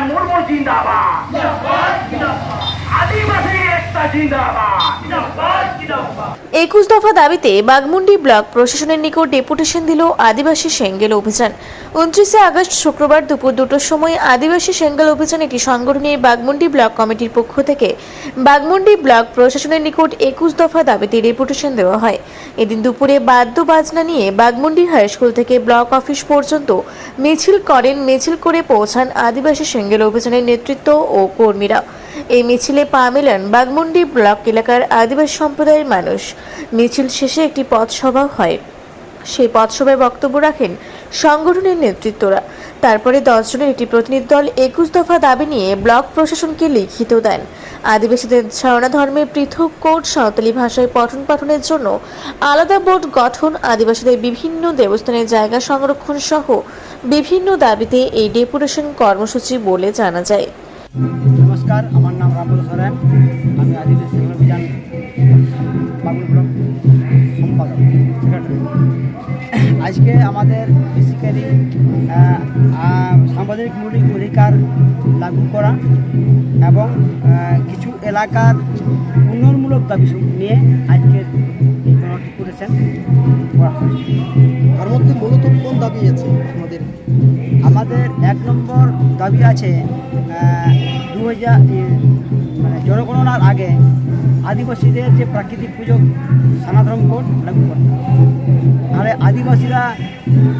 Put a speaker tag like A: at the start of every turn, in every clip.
A: ভাই মুর্মু জিন্দাবাদ। আদিবাসী একটা জিন্দাবাদ।
B: একুশ দফা দাবিতে বাগমুন্ডি ব্লক প্রশাসনের নিকট ডেপুটেশন দিল আদিবাসী সেঙ্গেল অভিযান। উনত্রিশে আগস্ট শুক্রবার দুপুর দুটোর সময় আদিবাসী সেঙ্গেল অভিযান একটি সংগঠনে বাগমুন্ডি ব্লক কমিটির পক্ষ থেকে বাগমুন্ডি ব্লক প্রশাসনের নিকট একুশ দফা দাবিতে ডেপুটেশন দেওয়া হয়। এদিন দুপুরে বাদ্য বাজনা নিয়ে বাগমুন্ডি হাই স্কুল থেকে ব্লক অফিস পর্যন্ত মিছিল করেন, মিছিল করে পৌঁছান আদিবাসী সেঙ্গেল অভিযানের নেতৃত্ব ও কর্মীরা। এই মিছিলে পা মেলান বাগমুন্ডি ব্লক এলাকার আদিবাসী সম্প্রদায়ের মানুষ। মিছিল শেষে একটি পথসভা হয়। সেই পথসভায় বক্তব্য রাখেন সংগঠনের নেতৃত্বরা। তারপরে দশজনের একটি প্রতিনিধি দল একুশ দফা দাবি নিয়ে ব্লক প্রশাসনকে লিখিত দেন। আদিবাসীদের ছাড়না ধর্মের পৃথক কোড সাঁওতালি ভাষায় পঠন পাঠনের জন্য আলাদা বোর্ড গঠন, আদিবাসীদের বিভিন্ন দেবস্থানের জায়গা সংরক্ষণ সহ বিভিন্ন দাবিতে এই ডেপুটেশন কর্মসূচি বলে জানা যায়।
C: নমস্কার অধিকার লাগু করা এবং কিছু এলাকার উন্নয়নমূলক দাবি নিয়ে আজকের এই গণটি করেছেন করা হয়েছে
D: তার মধ্যে মূলত কোন দাবি আছে আমাদের
C: আমাদের এক নম্বর দাবি আছে দু হাজার মানে জনগণনার আগে আদিবাসীদের যে প্রাকৃতিক পুজো সনাতন কোড লাগু করতে তাহলে আদিবাসীরা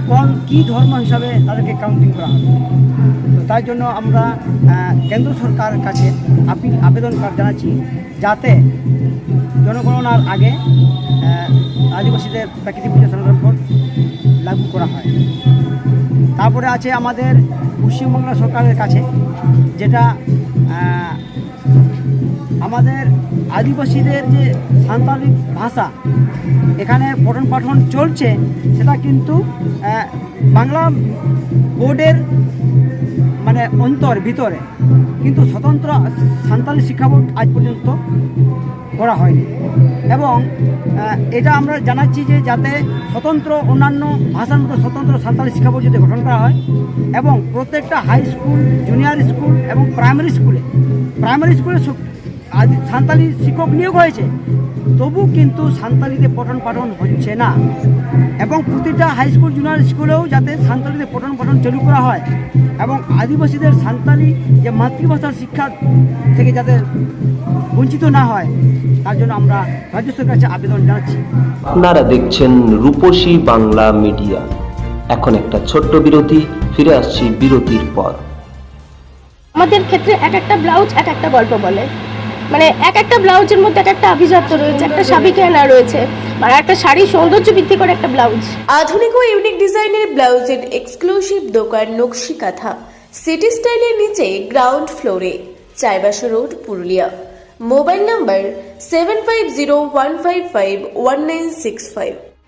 C: কোন কী ধর্ম হিসাবে তাদেরকে কাউন্টিং করা হবে? তাই জন্য আমরা কেন্দ্র সরকারের কাছে আপিল আবেদন জানাচ্ছি যাতে জনগণনার আগে আদিবাসীদের প্রাকৃতিক পুজো কোড লাগু করা হয়। তারপরে আছে আমাদের পশ্চিমবাংলা সরকারের কাছে, যেটা আমাদের আদিবাসীদের যে সান্তালি ভাষা, এখানে পঠন পাঠন চলছে, সেটা কিন্তু বাংলা বোর্ডের মানে অন্তর, ভিতরে। কিন্তু স্বতন্ত্র সান্তালি শিক্ষা আজ পর্যন্ত করা হয়নি। এবং এটা আমরা জানাচ্ছি যে যাতে স্বতন্ত্র অন্যান্য ভাষার মতো স্বতন্ত্র সান্তালি শিক্ষা যদি গঠন করা হয়, এবং প্রত্যেকটা হাই স্কুল জুনিয়র স্কুল এবং প্রাইমারি স্কুলে প্রাইমারি স্কুলে সু- আদি সান্তালি শিক্ষক নিয়োগ হয়েছে। তবু কিন্তু সান্তালিতে পঠন পাঠন হচ্ছে না। এবং প্রতিটা হাই স্কুল জুনিয়র স্কুলেও যাতে সান্তালিতে পঠন পাঠন চালু করা হয় এবং আদিবাসীদের সান্তালি যে মাতৃভাষার শিক্ষা থেকে যাতে বঞ্চিত না হয় তার জন্য আমরা রাজ্য সরকারের কাছে আবেদন জানাচ্ছি।
E: আপনারা দেখছেন রূপসী বাংলা মিডিয়া। এখন একটা ছোট্ট বিরতি ফিরে আসছি বিরতির পর।
F: আমাদের ক্ষেত্রে এক একটা ব্লাউজ এক একটা গল্প বলে। মানে এক একটা ব্লাউজের মধ্যে এক একটা আভিজাত্য রয়েছে, একটা সাবিকেনা রয়েছে, আর একটা শাড়ির সৌন্দর্য বৃদ্ধি করে একটা ব্লাউজ।
B: আধুনিক ও ইউনিক ডিজাইনের ব্লাউজের এক্সক্লুসিভ দোকান নকশি কাঁথা, সিটি স্টাইলের নিচে গ্রাউন্ড ফ্লোরে, Chaibasa road, Purulia. Mobile number seven five zero one five five one nine six five.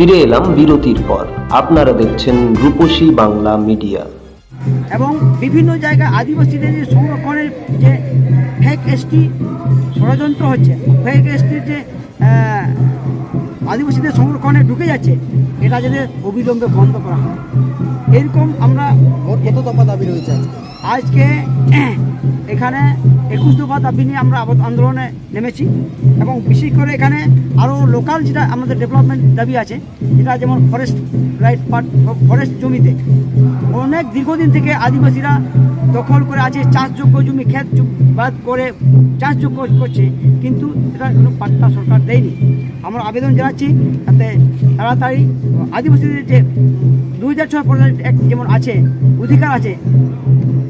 E: ফিরে এলাম বিরতির পর। আপনারা দেখছেন রূপসী বাংলা মিডিয়া।
C: এবং বিভিন্ন জায়গায় আদিবাসীদের যে সংরক্ষণের যে ফেক এসটি ষড়যন্ত্র হচ্ছে ফেক এসটির যে আদিবাসীদের সংরক্ষণে ঢুকে যাচ্ছে এটা যাতে অবিলম্বে বন্ধ করা হয়। এরকম আমরা
D: কত দফা দাবি রয়েছে আজকে
C: এখানে একুশ দফা দাবি আমরা আন্দোলনে নেমেছি এবং বিশেষ করে এখানে আরও লোকাল যেটা আমাদের ডেভেলপমেন্ট দাবি আছে যেটা যেমন ফরেস্ট রাইট পার্ট ফরেস্ট জমিতে অনেক দীর্ঘদিন থেকে আদিবাসীরা দখল করে আছে, চাষযোগ্য জমি, ক্ষেত বাদ করে চাষযোগ্য করছে, কিন্তু সেটা কোনো পাত্তা সরকার দেয়নি। আমরা আবেদন জানাচ্ছি যাতে তাড়াতাড়ি আদিবাসীদের যে দু হাজার ছয় অ্যাক্ট যেমন আছে, অধিকার আছে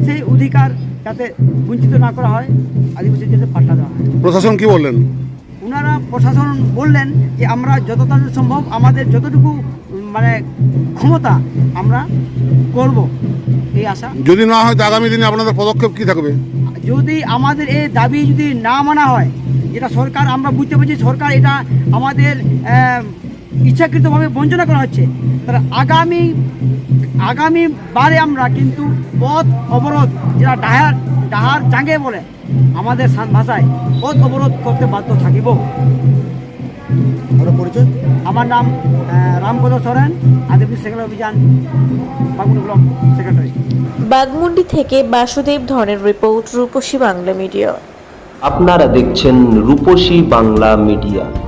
C: সেই অধিকার যাতে বঞ্চিত না করা হয় আদিবাসীদের যাতে পাল্টা দেওয়া হয়।
G: প্রশাসন কি বললেন?
C: ওনারা প্রশাসন বললেন যে আমরা যত তাড়াতাড়ি সম্ভব আমাদের যতটুকু মানে ক্ষমতা আমরা করব এই আশা।
G: যদি না হয় আগামী দিনে আপনাদের পদক্ষেপ কি থাকবে?
C: যদি আমাদের এই দাবি যদি না মানা হয় যেটা সরকার আমরা বুঝতে পারছি সরকার এটা আমাদের ইচ্ছাকৃতভাবে বঞ্চনা করা হচ্ছে। তাহলে আগামী আগামী বারে আমরা কিন্তু পথ অবরোধ যেটা ডাহার ডাহার জাঙ্গে বলে আমাদের সান ভাষায় পথ অবরোধ করতে বাধ্য থাকিব।
D: পরিচয়?
C: আমার নাম আহ, রামপদ সরেন আদিবাসী সেকেন্ড অভিযান বাগুনি ব্লক সেক্রেটারি।
B: বাগমুন্ডি থেকে বাসুদেব ধনের রিপোর্ট রূপসী বাংলা মিডিয়া।
E: আপনারা দেখছেন রূপসী বাংলা মিডিয়া।